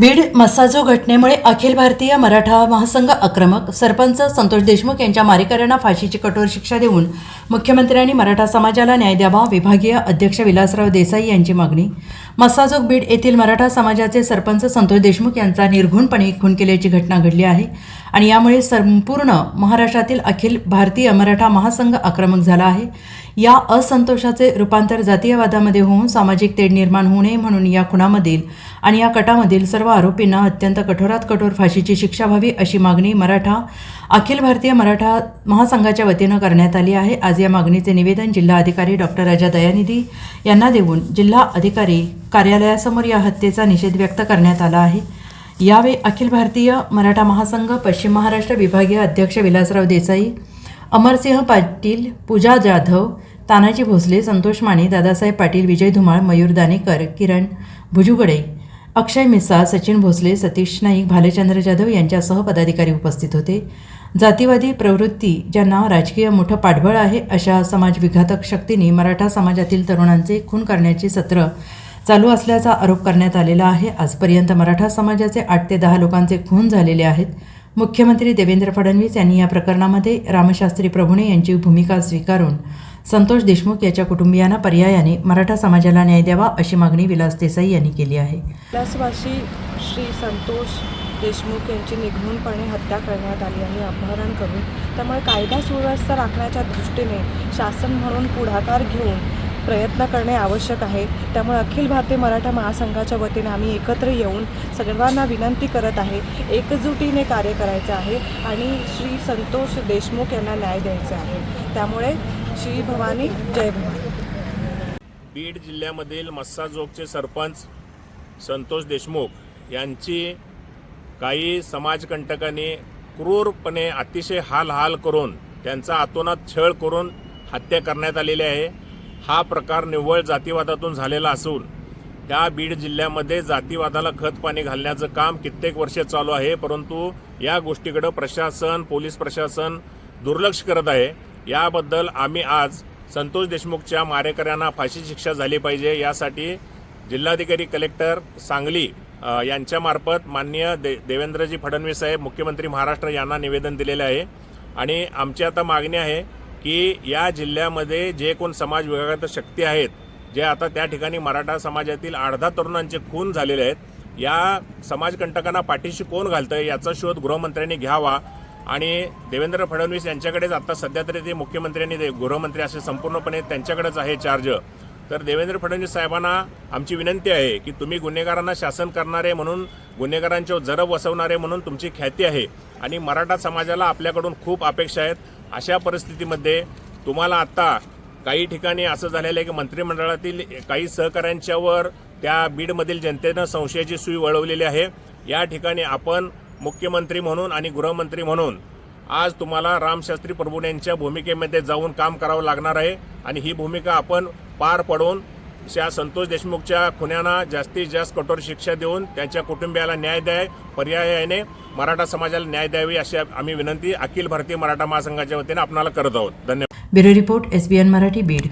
बीड मसाजो घटनेमुळे अखिल भारतीय मराठा महासंघ आक्रमक. सरपंच संतोष देशमुख यांच्या मारेकऱ्यांना फाशीची कठोर शिक्षा देऊन मुख्यमंत्र्यांनी मराठा समाजाला न्याय द्यावा विभागीय अध्यक्ष विलासराव देसाई यांची मागणी. मसाजोग बीड येथील मराठा समाजाचे सरपंच संतोष देशमुख यांचा निर्घुणपणे खून केल्याची घटना घडली आहे. आणि यामुळे संपूर्ण महाराष्ट्रातील अखिल भारतीय मराठा महासंघ आक्रमक झाला आहे. या असंतोषाचे रूपांतर जातीयवादामध्ये होऊन सामाजिक तेढ निर्माण होऊ नये म्हणून या खुणामधील आणि या कटामधील सर्व आरोपींना अत्यंत कठोरात कठोर फाशीची शिक्षा व्हावी अशी मागणी मराठा अखिल भारतीय मराठा महासंघाच्या वतीनं करण्यात आली आहे. आज या मागणीचे निवेदन जिल्हा अधिकारी डॉक्टर राजा दयानिधी यांना देऊन जिल्हा अधिकारी कार्यालयासमोर या हत्येचा निषेध व्यक्त करण्यात आला आहे. यावेळी अखिल भारतीय मराठा महासंघ पश्चिम महाराष्ट्र विभागीय अध्यक्ष विलासराव देसाई अमरसिंह पाटील पूजा जाधव तानाजी भोसले संतोष माने दादासाहेब पाटील विजय धुमाळ मयूर दानेकर किरण भुजुगडे अक्षय मिसा सचिन भोसले सतीश नाईक भालचंद्र जाधव यांच्यासह पदाधिकारी उपस्थित होते. जातीवादी प्रवृत्ती ज्यांना राजकीय मोठं पाठबळ आहे अशा समाज विघातक शक्तींनी मराठा समाजातील तरुणांचे खून करण्याचे सत्र चालू असल्याचा आरोप करण्यात आलेला आहे. आजपर्यंत मराठा समाजाचे आठ ते दहा लोकांचे खून झालेले आहेत. मुख्यमंत्री देवेंद्र फडणवीस यांनी या प्रकरणामध्ये रामशास्त्री प्रभुणे यांची भूमिका स्वीकारून संतोष देशमुख याच्या कुटुंबियांना पर्यायाने मराठा समाजाला न्याय द्यावा अशी मागणी विलास देसाई यांनी केली आहे. विलासवासी श्री संतोष देशमुख यांची निघूनपणे हत्या करण्यात आली आणि अपहरण करून त्यामुळे कायदा सुव्यवस्था राखण्याच्या दृष्टीने शासन म्हणून पुढाकार घेऊन प्रयत्न करणे आवश्यक आहे. त्यामुळे अखिल भारतीय मराठा महासंघाच्या वतीने आम्ही एकत्र येऊन सर्वांना विनंती करत आहे एकजुटीने कार्य करायचं आहे आणि श्री संतोष देशमुख यांना न्याय द्यायचा आहे. त्यामुळे श्री भवानी जय भवानी. बीड जिल्ह्यामधील मस्साजोगचे सरपंच संतोष देशमुख यांची काही समाजकंटकांनी क्रूरपणे अतिशय हाल हाल करून त्यांचा आतोनात छळ करून हत्या करण्यात आलेली आहे. हा प्रकार निव्वळ जातीवादातून झालेला असून त्या बीड जिल्ह्यामध्ये जातीवादाला खत पाणी घालण्याचं काम कित्येक वर्षे चालू आहे परंतु या गोष्टीकडं प्रशासन पोलीस प्रशासन दुर्लक्ष करत आहे. याबद्दल आम्ही आज संतोष देशमुखच्या मारेकऱ्यांना फाशी शिक्षा झाली पाहिजे यासाठी जिल्हाधिकारी कलेक्टर सांगली यांच्यामार्फत माननीय दे देवेंद्रजी फडणवीस साहेब मुख्यमंत्री महाराष्ट्र यांना निवेदन दिलेले आहे. आणि आमची आता मागणी आहे की या जिल्ह्यामध्ये जे कोण समाज विभागात शक्ती आहेत जे आता त्या ठिकाणी मराठा समाजातील अर्धा तरुणांचे खून झालेले आहेत या समाजकंटकांना पाठीशी कोण घालतंय याचा शोध गृहमंत्र्यांनी घ्यावा. आणि देवेंद्र फडणवीस यांच्याकडेच आता सध्या तरी ते मुख्यमंत्र्यांनी ते गृहमंत्री असे संपूर्णपणे त्यांच्याकडेच आहे चार्ज तर देवेंद्र फडणवीस साहेबांना आमची विनंती आहे की तुम्ही गुन्हेगारांना शासन करणारे म्हणून गुन्हेगारांच्यावर जरब वसवणारे म्हणून तुमची ख्याती आहे. आणि मराठा समाजाला आपल्याकडून खूप अपेक्षा आहेत. अशा परिस्थितीमध्ये तुम्हाला आत्ता काही ठिकाणी असं झालेलं आहे की मंत्रिमंडळातील काही सहकाऱ्यांच्यावर त्या बीडमधील जनतेनं संशयाची सुई वळवलेली आहे. या ठिकाणी आपण मुख्यमंत्री म्हणून आणि गृहमंत्री म्हणून आज तुम्हाला रामशास्त्री प्रभू यांच्या भूमिकेमध्ये जाऊन काम करावं लागणार आहे आणि ही भूमिका आपण पार पडून त्या संतोष देशमुखच्या खुन्यांना जास्तीत जास्त कठोर शिक्षा देऊन त्यांच्या कुटुंबियाला न्याय द्याय पर्यायाने मराठा समाजाला न्याय द्यावी अशी आम्ही विनंती अखिल भारतीय मराठा महासंघाच्या वतीने आपणाला करत आहोत. धन्यवाद. Bureau report S B N Marathi Beed.